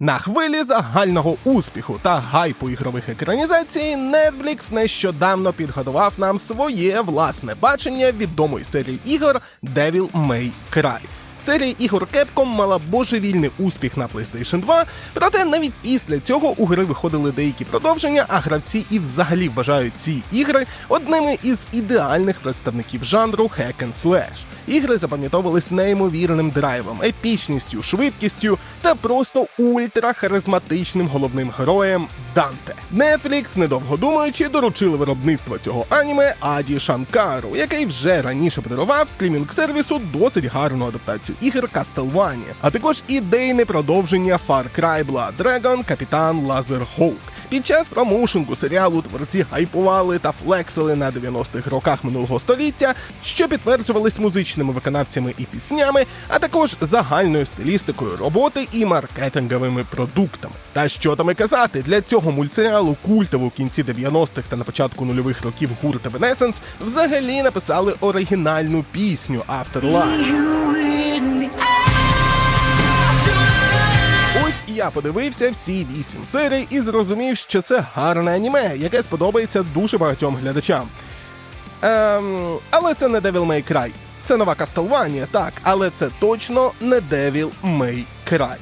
На хвилі загального успіху та гайпу ігрових екранізацій Netflix нещодавно підготував нам своє власне бачення відомої серії ігор Devil May Cry. Серія ігор Capcom мала божевільний успіх на PlayStation 2, проте навіть після цього у гри виходили деякі продовження, а гравці і взагалі вважають ці ігри одними із ідеальних представників жанру Hack and Slash. Ігри запам'ятовувались неймовірним драйвом, епічністю, швидкістю та просто ультрахаризматичним головним героєм Данте. Netflix, недовго думаючи, доручили виробництво цього аніме Аді Шанкару, який вже раніше подарував стрімінг сервісу досить гарну адаптацію ігор Castlevania, а також ідейне продовження Far Cry Blood Dragon Капітан Лазер Хоук. Під час промоушингу серіалу творці гайпували та флексили на 90-х роках минулого століття, що підтверджувались музичними виконавцями і піснями, а також загальною стилістикою роботи і маркетинговими продуктами. Та що там і казати, для цього мультсеріалу культову в кінці 90-х та на початку нульових років гурт Evanescence взагалі написали оригінальну пісню Afterlife. Я подивився всі вісім серій і зрозумів, що це гарне аніме, яке сподобається дуже багатьом глядачам. Ем, але це не Devil May Cry. Це нова Castlevania, так, але це точно не Devil May Cry.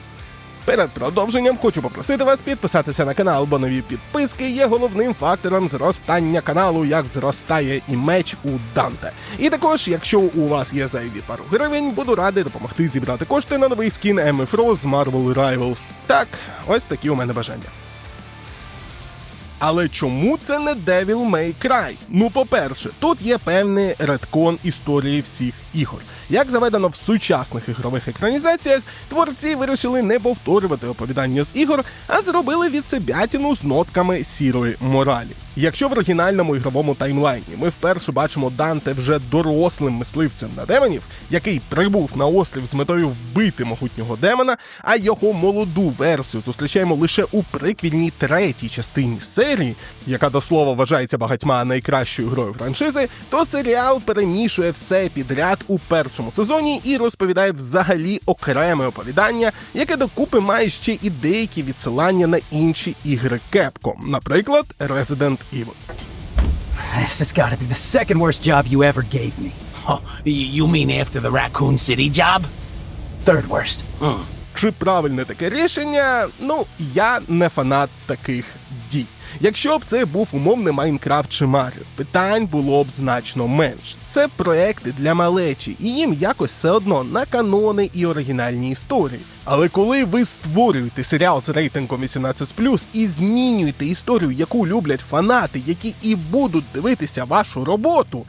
Перед продовженням хочу попросити вас підписатися на канал, бо нові підписки є головним фактором зростання каналу, як зростає і меч у Данте. І також, якщо у вас є зайві пару гривень, буду радий допомогти зібрати кошти на новий скін MFRO з Marvel Rivals. Так, ось такі у мене бажання. Але чому це не Devil May Cry? Ну, по-перше, тут є певний редкон історії всіх ігор. Як заведено в сучасних ігрових екранізаціях, творці вирішили не повторювати оповідання з ігор, а зробили від себятіну з нотками сірої моралі. Якщо в оригінальному ігровому таймлайні ми вперше бачимо Данте вже дорослим мисливцем на демонів, який прибув на острів з метою вбити могутнього демона, а його молоду версію зустрічаємо лише у приквільній третій частині серії, яка до слова вважається багатьма найкращою грою франшизи, то серіал перемішує все підряд у першому сезоні і розповідає взагалі окреме оповідання, яке докупи має ще і деякі відсилання на інші ігри Capcom, наприклад, Resident Evil. This has got to be the second worst job you ever gave me. Oh, you mean after the Raccoon City job? Third worst. Чи правильне таке рішення? Ну, я не фанат таких дій. Якщо б це був умовний Майнкрафт чи Маріо, питань було б значно менше. Це проекти для малечі, і їм якось все одно на канони і оригінальні історії. Але коли ви створюєте серіал з рейтингом 18+, і змінюєте історію, яку люблять фанати, які і будуть дивитися вашу роботу.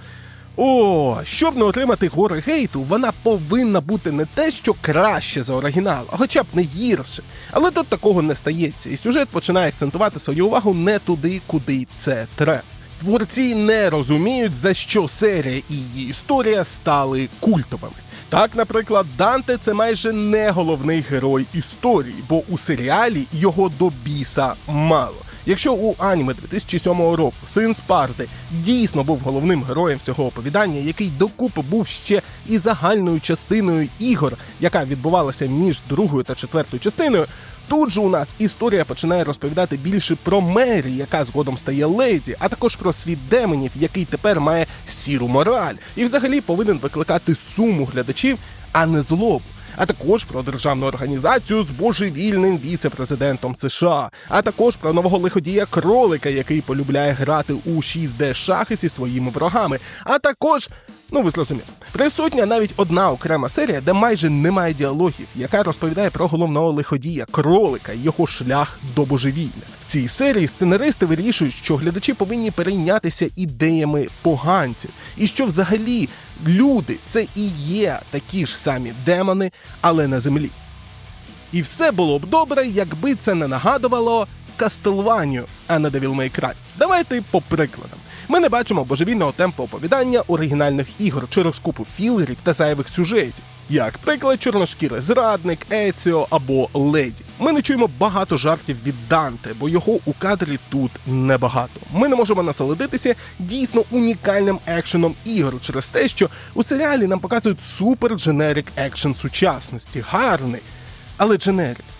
О, щоб не отримати гори гейту, вона повинна бути не те, що краще за оригінал, а хоча б не гірше. Але тут такого не стається, і сюжет починає акцентувати свою увагу не туди, куди це треба. Творці не розуміють, за що серія і її історія стали культовими. Так, наприклад, Данте це майже не головний герой історії, бо у серіалі його до біса мало. Якщо у аніме 2007 року син Спарти дійсно був головним героєм всього оповідання, який докупи був ще і загальною частиною ігор, яка відбувалася між другою та четвертою частиною. Тут же у нас історія починає розповідати більше про Мері, яка згодом стає леді, а також про світ демонів, який тепер має сіру мораль, і взагалі повинен викликати суму глядачів, а не злобу а також про державну організацію з божевільним віце-президентом США, а також про нового лиходія кролика, який полюбляє грати у 6D шахи зі своїми ворогами, а також. Ну, ви зрозуміли. Присутня навіть одна окрема серія, де майже немає діалогів, яка розповідає про головного лиходія кролика і його шлях до божевілля. В цій серії сценаристи вирішують, що глядачі повинні перейнятися ідеями поганців, і що взагалі люди це і є такі ж самі демони, але на землі. І все було б добре, якби це не нагадувало Кастелванію, а не Devil May Cry. Давайте по прикладам. Ми не бачимо божевільного темпу оповідання оригінальних ігор через купу філерів та зайвих сюжетів. Як приклад, чорношкірий зрадник, Еціо або Леді. Ми не чуємо багато жартів від Данте, бо його у кадрі тут небагато. Ми не можемо насолодитися дійсно унікальним екшеном ігор через те, що у серіалі нам показують супер дженерик екшен сучасності, гарний, але дженерик.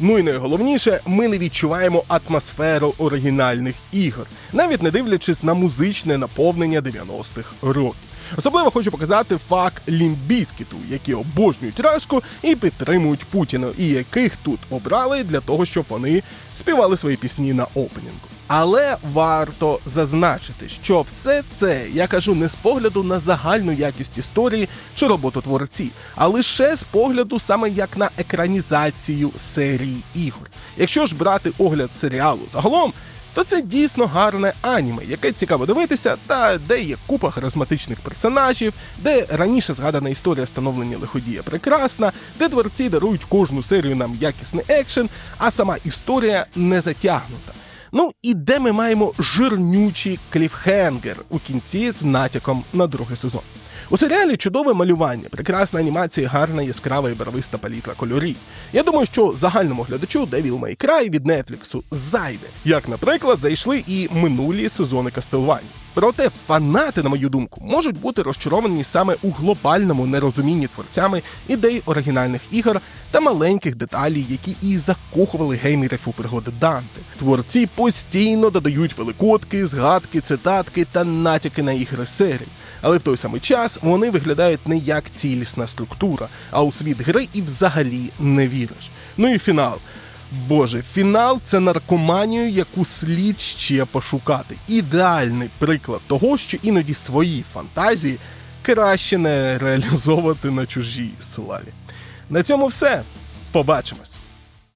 Ну і найголовніше, ми не відчуваємо атмосферу оригінальних ігор, навіть не дивлячись на музичне наповнення 90-х років. Особливо хочу показати факт Лімбіскіту, які обожнюють Рашку і підтримують Путіна, і яких тут обрали для того, щоб вони співали свої пісні на опенінгу. Але варто зазначити, що все це я кажу не з погляду на загальну якість історії чи роботу творці, а лише з погляду саме як на екранізацію серії ігор. Якщо ж брати огляд серіалу загалом, то це дійсно гарне аніме, яке цікаво дивитися, та де є купа харизматичних персонажів, де раніше згадана історія становлення лиходія прекрасна, де творці дарують кожну серію нам якісний екшен, а сама історія не затягнута. Ну і де ми маємо жирнючий кліфхенгер у кінці з натяком на другий сезон. У серіалі чудове малювання, прекрасна анімація, гарна яскрава і барвиста палітра кольорів. Я думаю, що загальному глядачу Devil May Cry від Нетфліксу зайде, як, наприклад, зайшли і минулі сезони Castlevania. Проте фанати, на мою думку, можуть бути розчаровані саме у глобальному нерозумінні творцями ідей оригінальних ігор та маленьких деталей, які і закохували геймерів у пригоди Данте. Творці постійно додають великодки, згадки, цитатки та натяки на ігри серії. Але в той самий час вони виглядають не як цілісна структура, а у світ гри і взагалі не віриш. Ну і фінал. Боже, фінал це наркоманію, яку слід ще пошукати. Ідеальний приклад того, що іноді свої фантазії краще не реалізовувати на чужій славі. На цьому все. Побачимось.